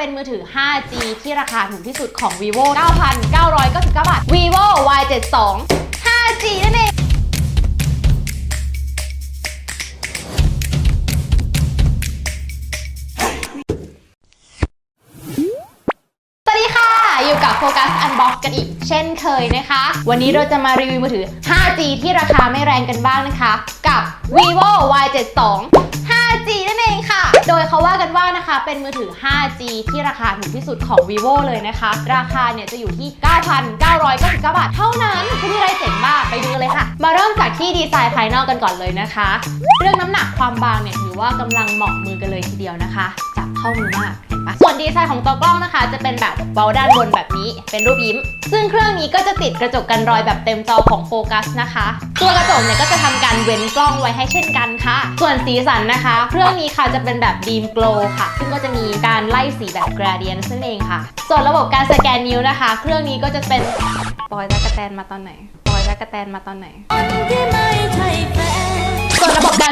เป็นมือถือ 5G ที่ราคาถูกที่สุดของ vivo 9,999 บาท vivo y72 5G นั่นเอง สวัสดีค่ะ อยู่กับโฟกัสอันบ็อกกันอีกเช่นเคยนะคะ วันนี้เราจะมารีวิวมือถือ 5G ที่ราคาไม่แรงกันบ้างนะคะ กับ vivo y72 5G นั่นเองค่ะ โดยเขาว่ากันว่านะคะเป็นมือถือ 5G ที่ราคาถูกที่สุดของ vivo เลยนะคะ ราคาเนี่ยจะอยู่ที่ 9,999 บาท เท่านั้นคุณมีอะไรเจ๋งบ้างไปดูเลยค่ะ มาเริ่มจากที่ดีไซน์ภายนอกกันก่อนเลยนะคะ เรื่องน้ำหนักความบางเนี่ยถือว่ากำลังเหมาะมือกันเลยทีเดียวนะคะ จับเข้ามือมาก ปะส่วนดีไซน์ของตัวกล้องนะคะ จะเป็นแบบเบาด้านบนแบบนี้ เป็นรูปยิ้ม ซึ่งเครื่องนี้ก็จะติดกระจกกันรอยแบบเต็มจอของโฟกัสนะคะ ตัวกระจกเนี่ยก็จะทำการเว้นกล้องไว้ให้เช่นกันค่ะ ส่วนสีสันนะคะ เครื่องนี้ค่ะจะเป็นแบบดีมโกลค่ะ ซึ่งก็จะมีการไล่สีแบบกราเดียนนั่นเองค่ะ ส่วนระบบการสแกนนิ้วนะคะ เครื่องนี้ก็จะเป็นปอยตะกะแตนมาตอนไหนปอยตะกะแตนมาตอนไหนที่ไม่ใช่แฟน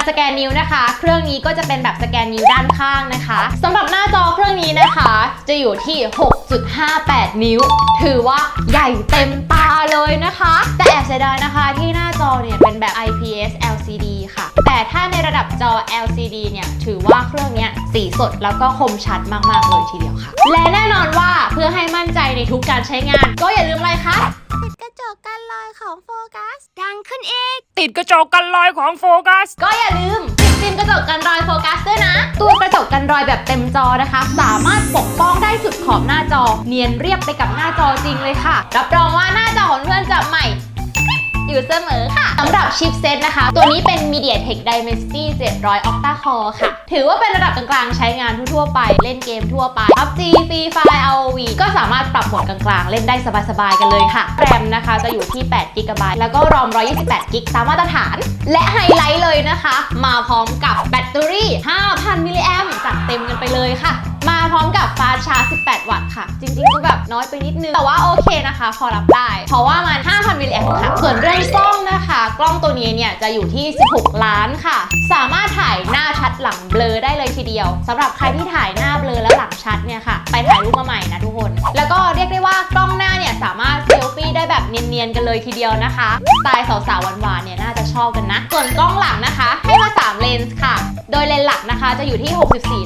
สแกนนิ้วนะคะ เครื่องนี้ก็จะเป็นแบบสแกนนิ้วด้านข้างนะคะสำหรับหน้าจอเครื่องนี้นะคะ จะอยู่ที่ 6.58 นิ้ว ถือว่าใหญ่เต็มตาเลยนะคะ แต่แอบเสียดายนะคะที่หน้าจอเนี่ยเป็นแบบ IPS LCD ค่ะ แต่ถ้าในระดับจอ LCD เนี่ยถือว่าเครื่องนี้สีสดแล้วก็คมชัดมาก ๆ เลยทีเดียวค่ะ และแน่นอนว่าเพื่อให้มั่นใจในทุกการใช้งาน ก็อย่าลืมอะไรคะ ของโฟกัส ดังขึ้นอีก ติดกระจกกันรอยของโฟกัส ก็อย่าลืมติดฟิล์มกระจกกันรอยโฟกัสด้วยนะ ตัวกระจกกันรอยแบบเต็มจอนะคะ สามารถปกป้องได้สุดขอบหน้าจอ เนียนเรียบไปกับหน้าจอจริงเลยค่ะ รับรองว่าหน้าจอของเพื่อนจะใหม่ อยู่เสมอค่ะสำหรับชิปเซตนะคะ ตัวนี้เป็น MediaTek Dimensity 700 Octa Core ค่ะ ถือว่าเป็นระดับกลางๆ ใช้งานทั่วๆไป เล่นเกมทั่วไป PUBG Free Fire ROV ก็สามารถปรับโหมดกลางๆ เล่นได้สบายๆ กันเลยค่ะ แรมนะคะจะอยู่ที่8 g b แล้วก็รอม128 g b ตามมาตรฐาน และไฮไลท์เลยนะคะ มาพร้อมกับแบตเตอรี่ 5,000 มิลลิแอมจัดเต็มกันไปเลยค่ะ พร้อมกับฟาชาร์จ18 วัตต์ค่ะ จริงๆก็แบบน้อยไปนิดนึง แต่ว่าโอเคนะคะ พอรับได้ เพราะว่ามัน 5,000 มิลลิแอมป์ค่ะ ส่วนเรื่องกล้องนะคะ กล้องตัวนี้เนี่ยจะอยู่ที่ 16 ล้านค่ะ สามารถถ่ายหน้าชัดหลังเบลอได้เลยทีเดียวสำหรับใครที่ถ่ายหน้าเบลอและหลังชัดเนี่ยค่ะ ไปถ่ายรูปมาใหม่นะทุกคน แล้วก็เรียกได้ว่ากล้องหน้าเนี่ยสามารถ ได้แบบเนียนๆกันเลยทีเดียวนะคะสไตล์สาวๆหวานๆเนี่ยน่าจะชอบกันนะ ส่วนกล้องหลังนะคะให้มา3เลนส์ค่ะ โดยเลนส์หลักนะคะจะอยู่ที่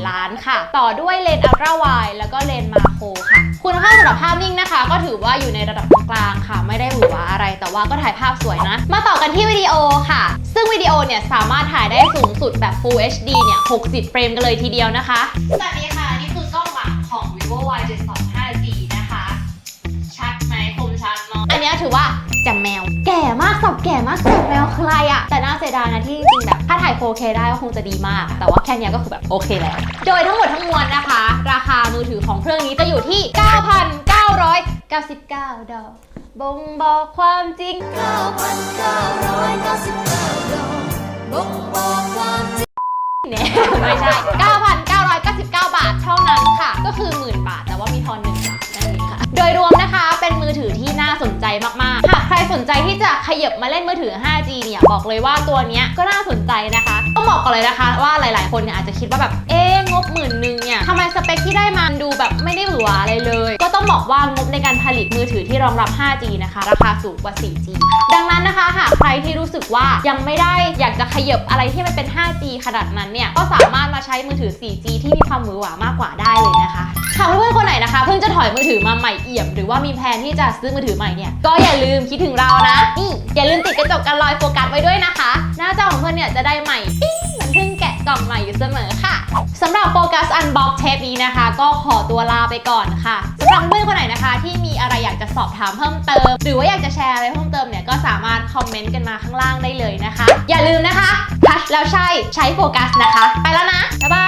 64 ล้านค่ะ ต่อด้วยเลนส์อัลตร้าไวแล้วก็เลนส์มาโครค่ะ คุณภาพสำหรับภาพนิ่งนะคะ ก็ถือว่าอยู่ในระดับกลางค่ะ ไม่ได้หรือหวาอะไร แต่ว่าก็ถ่ายภาพสวยนะ มาต่อกันที่วิดีโอค่ะ ซึ่งวิดีโอเนี่ยสามารถถ่ายได้สูงสุดแบบ Full HD เนี่ย 60 เฟรมกันเลยทีเดียวนะคะ สวัสดีค่ะ นี่คือกล้องหลังของ vivo y 7 2 5 ถือว่าแจ่มแมว แก่มากสับแก่มากแจ่มแมวคืออะไรอะแต่น่าเสียดายนะที่จริงแบบถ้าถ่าย 4K ได้ก็คงจะดีมาก แต่ว่าแค่เนี้ยก็คือแบบโอเคแล้ว โดยทั้งหมดทั้งมวลนะคะ ราคามือถือของเครื่องนี้จะอยู่ที่ 9,999 ดอกบ่งบอกความจริง 9,999ดอกบ่งบอกความจริง เนี่ยไม่ใช่ 9,999 บาทเท่านั้นค่ะ ก็คือหมื่นบาท แต่ว่ามีทอน1บาทนั่นเองค่ะ โดยรวมนะคะ เป็นมือถือที่ น่าสนใจมากๆ หากใครสนใจที่จะขยับมาเล่นมือถือ 5G เนี่ยบอกเลยว่าตัวนี้ก็น่าสนใจนะคะต้องบอกก่อนเลยนะคะ ว่าหลาย ๆ คนเนี่ยอาจจะคิดว่าแบบเอ๊งบหมื่นหนึ่งเนี่ยทำไมสเปคที่ได้มันดูแบบไม่ได้หวือหวาอะไรเลย ว่างบในการผลิตมือถือที่รองรับ 5G นะคะ ราคาสูงกว่า 4G ดังนั้นนะคะหากใครที่รู้สึกว่ายังไม่ได้อยากจะขยับอะไรที่มันเป็น 5G ขนาดนั้นเนี่ย ก็สามารถมาใช้มือถือ 4G ที่มีความหวือหวามากกว่าได้เลยนะคะหากเพื่อนๆคนไหนนะคะ เพิ่งจะถอยมือถือมาใหม่เอี่ยม หรือว่ามีแผนที่จะซื้อมือถือใหม่เนี่ย ก็อย่าลืมคิดถึงเรานะ นี่อย่าลืมติดกระจกกันรอยโฟกัสไว้ด้วยนะคะ หน้าจอของเพื่อนเนี่ยจะได้ใหม่ปิ๊งเหมือนเพิ่งแกะกล่องใหม่อยู่เสมอค่ะสำหรับโฟกัสอันบ็อกเทปนี้นะคะ ก็ขอตัวลาไปก่อนค่ะ สำหรับเพื่อนคนไหนนะคะ ที่มีอะไรอยากจะสอบถามเพิ่มเติม หรือว่าอยากจะแชร์อะไรเพิ่มเติมเนี่ยก็สามารถคอมเมนต์กันมาข้างล่างได้เลยนะคะ อย่าลืมนะคะทัชแล้วใช่ใช้โฟกัสนะคะ ไปแล้วนะบ๊ายบาย